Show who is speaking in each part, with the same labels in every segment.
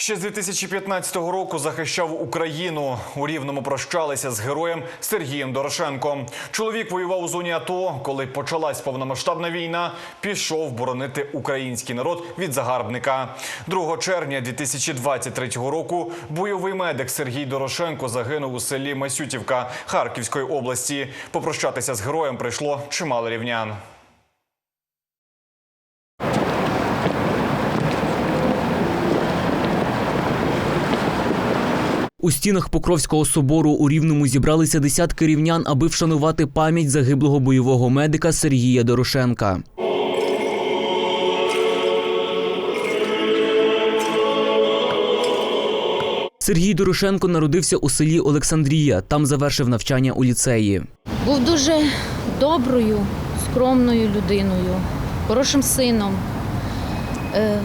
Speaker 1: Ще з 2015 року захищав Україну. У Рівному прощалися з героєм Сергієм Дорошенком. Чоловік воював у зоні АТО. Коли почалась повномасштабна війна, пішов боронити український народ від загарбника. 2 червня 2023 року бойовий медик Сергій Дорошенко загинув у селі Масютівка Харківської області. Попрощатися з героєм прийшло чимало рівнян.
Speaker 2: У стінах Покровського собору у Рівному зібралися десятки рівнян, аби вшанувати пам'ять загиблого бойового медика Сергія Дорошенка. Сергій Дорошенко народився у селі Олександрія. Там завершив навчання у ліцеї.
Speaker 3: Був дуже доброю, скромною людиною, хорошим сином, е,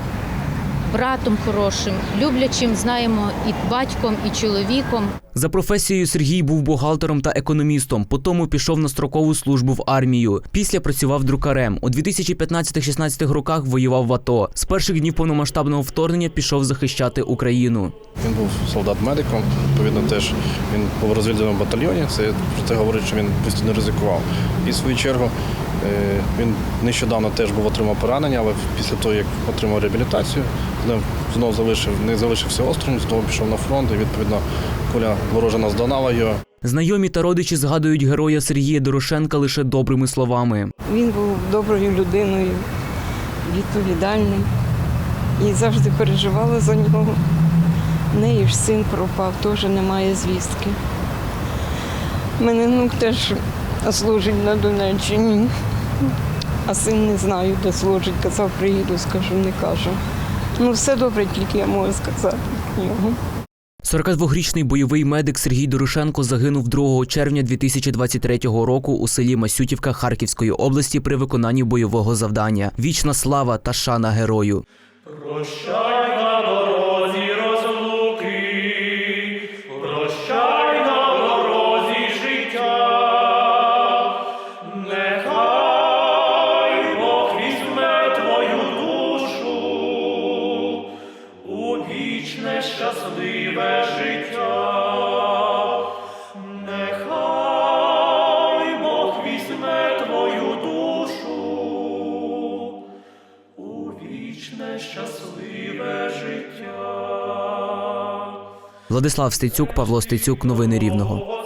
Speaker 3: братом хорошим, люблячим, знаємо, і батьком, і чоловіком.
Speaker 2: За професією Сергій був бухгалтером та економістом. Потім пішов на строкову службу в армію. Після працював друкарем. У 2015-16 роках воював в АТО. З перших днів повномасштабного вторгнення пішов захищати Україну.
Speaker 4: Він був солдат-медиком, відповідно, теж він був в батальйоні. Це про це говорить, що він постійно ризикував. І в свою чергу він нещодавно теж був отримав поранення, але після того, як отримав реабілітацію, знову залишив, не залишився осторонь, знову пішов на фронт, і відповідно куля ворожа наздогнала його.
Speaker 2: Знайомі та родичі згадують героя Сергія Дорошенка лише добрими словами.
Speaker 5: Він був доброю людиною, відповідальним і завжди переживала за нього. В неї ж син пропав, теж немає звістки. Мене внук теж служить на Донеччині, а син не знаю, де служить. Казав, приїду, скажу, не кажу. Ну, все добре, тільки я можу сказати нього.
Speaker 2: 42-річний бойовий медик Сергій Дорошенко загинув 2 червня 2023 року у селі Масютівка Харківської області при виконанні бойового завдання. Вічна слава та шана герою.
Speaker 6: Прощай вічне щасливе життя. Нехай Бог візьме твою душу у вічне щасливе життя.
Speaker 2: Владислав Стецюк, Павло Стецюк. Новини Рівного.